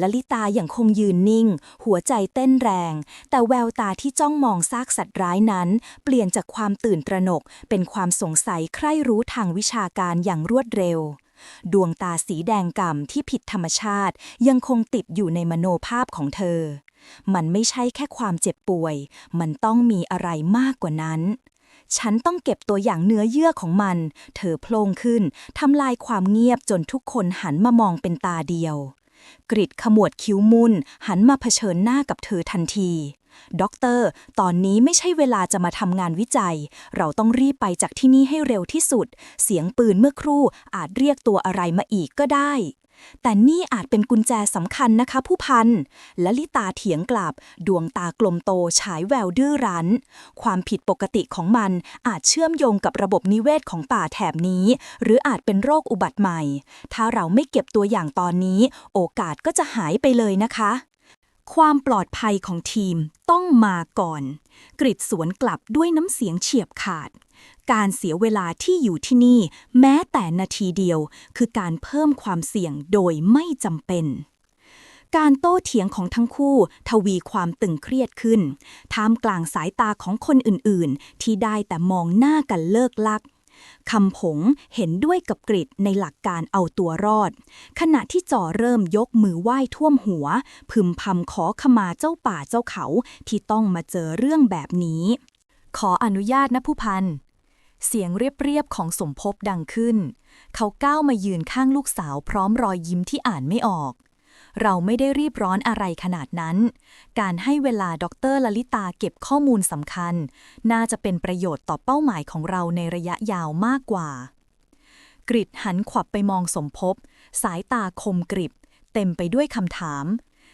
ลลิตาอย่างคงยืนนิ่ง หัวใจเต้นแรง แต่แววตาที่จ้องมองซากสัตว์ร้ายนั้น เปลี่ยนจากความตื่นตระหนก เป็นความสงสัยใคร่รู้ทางวิชาการอย่างรวดเร็ว ดวงตาสีแดงก่ำที่ผิดธรรมชาติ ยังคงติดอยู่ในมโนภาพของเธอ มันไม่ใช่แค่ความเจ็บป่วย มันต้องมีอะไรมากกว่านั้นฉันต้องเก็บตัวอย่างเนื้อเยื่อของมัน เธอโพลงขึ้น ทำลายความเงียบจนทุกคนหันมามองเป็นตาเดียว กริดขมวดคิ้วมุนหันมาเผชิญหน้ากับเธอทันทีด็อกเตอร์ ตอนนี้ไม่ใช่เวลาจะมาทำงานวิจัย เราต้องรีบไปจากที่นี่ให้เร็วที่สุด เสียงปืนเมื่อครู่อาจเรียกตัวอะไรมาอีกก็ได้ แต่นี่อาจเป็นกุญแจสำคัญนะคะผู้พัน และลิตาเถียงกลับ ดวงตากลมโตฉายแววดื้อรั้น ความผิดปกติของมันอาจเชื่อมโยงกับระบบนิเวศของป่าแถบนี้ หรืออาจเป็นโรคอุบัติใหม่ ถ้าเราไม่เก็บตัวอย่างตอนนี้ โอกาสก็จะหายไปเลยนะคะ ความปลอดภัยของทีมต้องมาก่อน กริดสวนกลับด้วยน้ำเสียงเฉียบขาด การเสียเวลาที่อยู่ที่นี่ แม้แต่นาทีเดียว คือการเพิ่มความเสี่ยงโดยไม่จำเป็น การโต้เถียงของทั้งคู่ ทวีความตึงเครียดขึ้น ท่ามกลางสายตาของคนอื่นๆ ที่ได้แต่มองหน้ากันเลิกลัก คำผงเห็นด้วยกับกริดในหลักการเอาตัวรอด ขณะที่จ่อเริ่มยกมือไหว้ท่วมหัว พึมพำขอขมาเจ้าป่าเจ้าเขาที่ต้องมาเจอเรื่องแบบนี้ ขออนุญาตนะผู้พัน เสียงเรียบๆของสมภพดังขึ้น เขาก้าวมายืนข้างลูกสาวพร้อมรอยยิ้มที่อ่านไม่ออก เราไม่ได้รีบร้อนอะไรขนาดนั้น การให้เวลาดรลลิตาเก็บข้อมูลสำคัญ น่าจะเป็นประโยชน์ต่อเป้าหมายของเราในระยะยาวมากกว่า กริดหันขวับไปมองสมภพสายตาคมกริบ เต็มไปด้วยคำถาม